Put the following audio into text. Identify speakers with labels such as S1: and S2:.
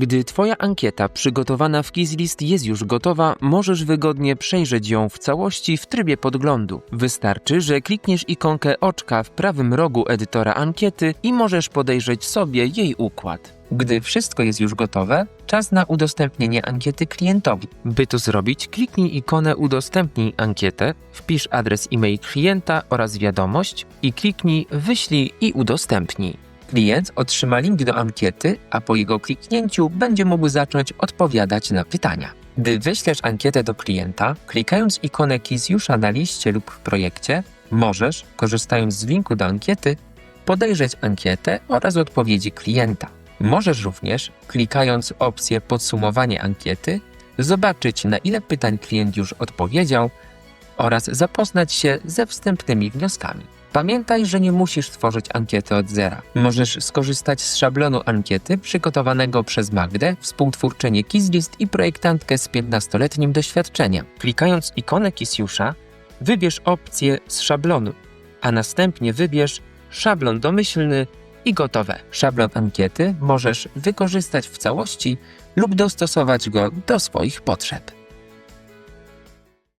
S1: Gdy Twoja ankieta przygotowana w KizList jest już gotowa, możesz wygodnie przejrzeć ją w całości w trybie podglądu. Wystarczy, że klikniesz ikonkę oczka w prawym rogu edytora ankiety i możesz podejrzeć sobie jej układ. Gdy wszystko jest już gotowe, czas na udostępnienie ankiety klientowi. By to zrobić, kliknij ikonę Udostępnij ankietę, wpisz adres e-mail klienta oraz wiadomość i kliknij Wyślij i udostępnij. Klient otrzyma link do ankiety, a po jego kliknięciu będzie mógł zacząć odpowiadać na pytania. Gdy wyślesz ankietę do klienta, klikając ikonę Kizjusza na liście lub w projekcie, możesz, korzystając z linku do ankiety, podejrzeć ankietę oraz odpowiedzi klienta. Możesz również, klikając opcję Podsumowanie ankiety, zobaczyć na ile pytań klient już odpowiedział oraz zapoznać się ze wstępnymi wnioskami. Pamiętaj, że nie musisz tworzyć ankiety od zera. Możesz skorzystać z szablonu ankiety przygotowanego przez Magdę, współtwórczynię Kizlist i projektantkę z 15-letnim doświadczeniem. Klikając ikonę Kisjusza, wybierz opcję z szablonu, a następnie wybierz szablon domyślny i gotowe. Szablon ankiety możesz wykorzystać w całości lub dostosować go do swoich potrzeb.